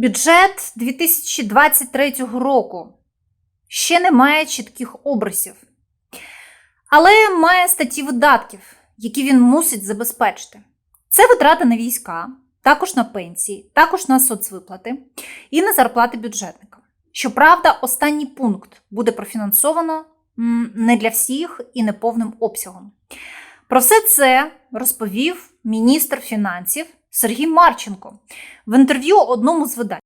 Бюджет 2023 року ще не має чітких обрисів, але має статті видатків, які він мусить забезпечити. Це витрати на війська, також на пенсії, також на соцвиплати і на зарплати бюджетникам. Щоправда, останній пункт буде профінансовано не для всіх і не повним обсягом. Про все це розповів міністр фінансів Сергій Марченко в інтерв'ю одному з видань.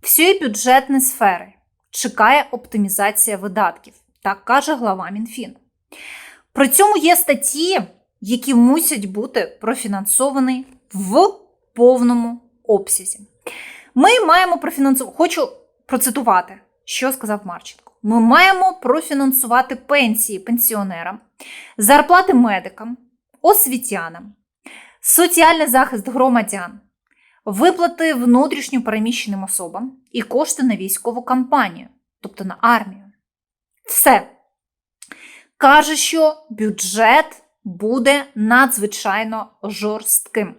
Всієї бюджетної сфери чекає оптимізація видатків, так каже глава Мінфіну. При цьому є статті, які мусять бути профінансовані в повному обсязі. Ми маємо профінансувати. Хочу процитувати, що сказав Марченко. Ми маємо профінансувати пенсії пенсіонерам, зарплати медикам, освітянам, соціальний захист громадян, виплати внутрішньо переміщеним особам і кошти на військову кампанію, тобто на армію. Все. Каже, що бюджет буде надзвичайно жорстким.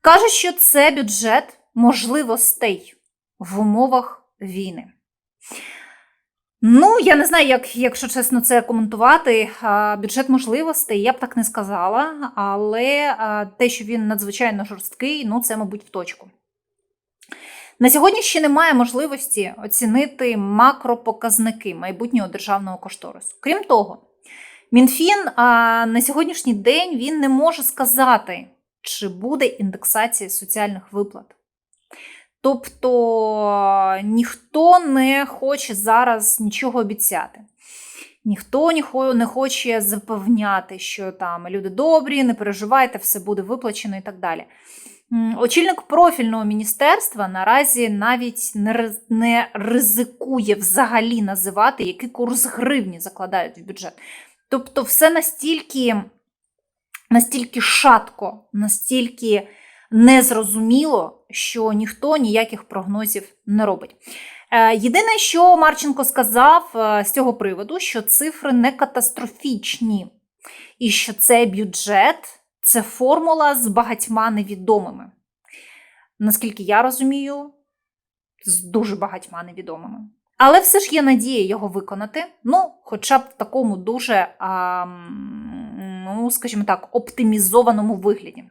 Каже, що це бюджет можливостей в умовах війни. Ну, я не знаю, як, якщо чесно, це коментувати. Бюджет можливостей, я б так не сказала, але те, що він надзвичайно жорсткий, ну це, мабуть, в точку. На сьогодні ще немає можливості оцінити макропоказники майбутнього державного кошторису. Крім того, Мінфін на сьогоднішній день він не може сказати, чи буде індексація соціальних виплат. Тобто ніхто не хоче зараз нічого обіцяти. Ніхто не хоче запевняти, що там люди добрі, не переживайте, все буде виплачено і так далі. Очільник профільного міністерства наразі навіть не ризикує взагалі називати, який курс гривні закладають в бюджет. Тобто, все настільки, настільки шатко, настільки незрозуміло, що ніхто ніяких прогнозів не робить. Е, єдине, що Марченко сказав е, з цього приводу, що цифри не катастрофічні, і що цей бюджет це формула з багатьма невідомими. Наскільки я розумію, з дуже багатьма невідомими. Але все ж є надія його виконати, ну, хоча б в такому дуже, а, ну, скажімо так, оптимізованому вигляді.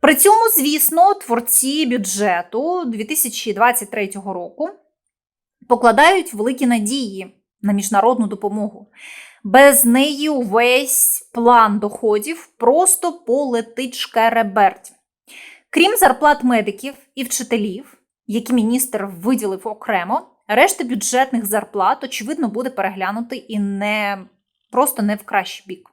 При цьому, звісно, творці бюджету 2023 року покладають великі надії на міжнародну допомогу. Без неї увесь план доходів просто полетить шкереберть. Крім зарплат медиків і вчителів, які міністр виділив окремо, решта бюджетних зарплат, очевидно, буде переглянути і не просто не в кращий бік.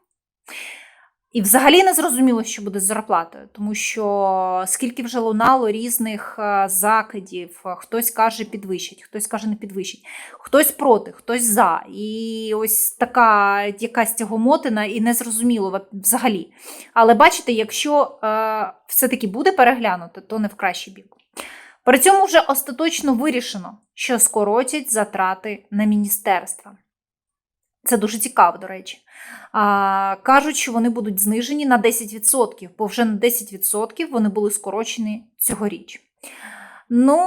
І взагалі не зрозуміло, що буде з зарплатою, тому що скільки вже лунало різних е, закидів, е, хтось каже підвищить, хтось каже не підвищить, хтось проти, хтось за. І ось така якась тягомотина, і не зрозуміло взагалі. Але бачите, якщо е, все-таки буде переглянуто, то не в кращий бік. При цьому вже остаточно вирішено, що скоротять затрати на міністерства. Це дуже цікаво, до речі. А, Кажуть, що вони будуть знижені на 10%, бо вже на 10% вони були скорочені цьогоріч. Ну,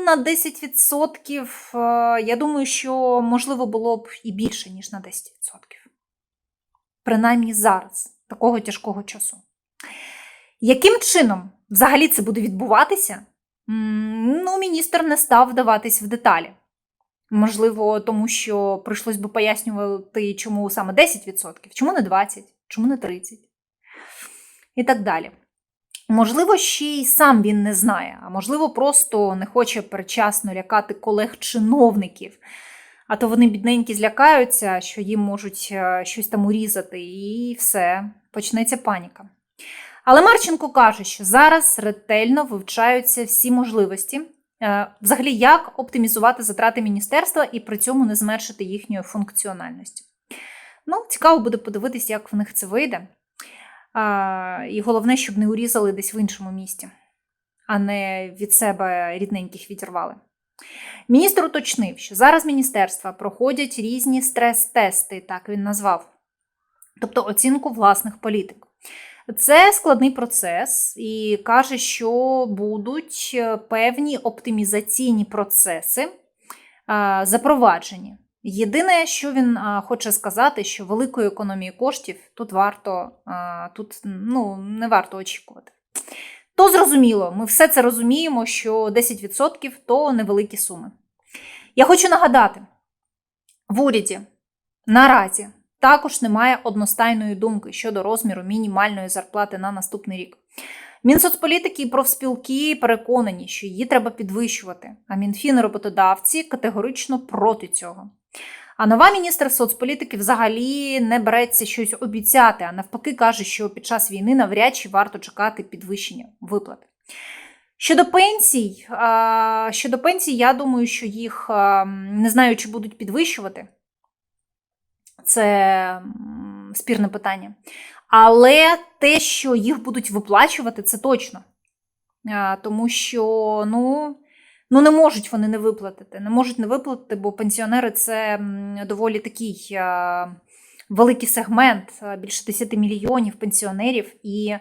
на 10% я думаю, що можливо було б і більше, ніж на 10%. Принаймні зараз, такого тяжкого часу. Яким чином взагалі це буде відбуватися? Ну, міністр не став вдаватись в деталі. Можливо, тому що прийшлось би пояснювати, чому саме 10%, чому не 20%, чому не 30%. І так далі. Можливо, ще й сам він не знає, а можливо, просто не хоче передчасно лякати колег-чиновників. А то вони бідненькі злякаються, що їм можуть е, щось там урізати, і все, почнеться паніка. Але Марченко каже, що зараз ретельно вивчаються всі можливості, взагалі, як оптимізувати затрати міністерства і при цьому не зменшити їхньої функціональності. Ну, цікаво буде подивитися, як в них це вийде. І головне, щоб не урізали десь в іншому місті, а не від себе рідненьких відірвали. Міністр уточнив, що зараз міністерства проходять різні стрес-тести, так він назвав, тобто оцінку власних політик. Це складний процес і каже, що будуть е, певні оптимізаційні процеси е, запроваджені. Єдине, що він е, хоче сказати, що великої економії коштів тут варто тут ну, не варто очікувати. То зрозуміло, ми все це розуміємо, що 10% то невеликі суми. Я хочу нагадати: в уряді наразі також немає одностайної думки щодо розміру мінімальної зарплати на наступний рік. Мінсоцполітики і профспілки переконані, що її треба підвищувати, а Мінфін роботодавці категорично проти цього. А нова міністр соцполітики взагалі не береться щось обіцяти, а навпаки каже, що під час війни навряд чи варто чекати підвищення виплат. Щодо пенсій, щодо пенсій, я думаю, що їх не знаю, чи будуть підвищувати. Це спірне питання. Але те, що їх будуть виплачувати, це точно. Тому що, ну. Ну, не можуть вони не виплатити. Не можуть не виплатити, бо пенсіонери це доволі такий великий сегмент, більше 10 мільйонів пенсіонерів. І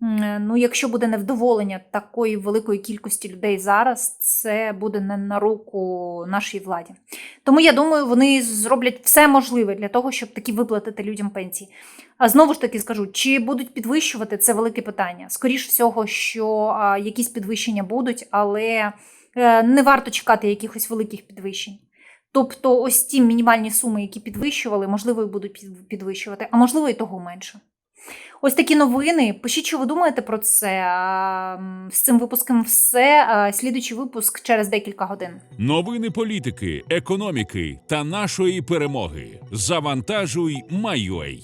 ну, якщо буде невдоволення такої великої кількості людей зараз, це буде не на руку нашій владі. Тому я думаю, вони зроблять все можливе для того, щоб таки виплатити людям пенсії. А знову ж таки скажу, чи будуть підвищувати це велике питання. Скоріш всього, що якісь підвищення будуть, але е, не варто чекати якихось великих підвищень. Тобто, ось ті мінімальні суми, які підвищували, можливо, і будуть підвищувати, а можливо, і того менше. Ось такі новини. Пишіть, що ви думаєте про це. З цим випуском все. Слідуючий випуск через декілька годин. Новини політики, економіки та нашої перемоги. Завантажуй, Майой.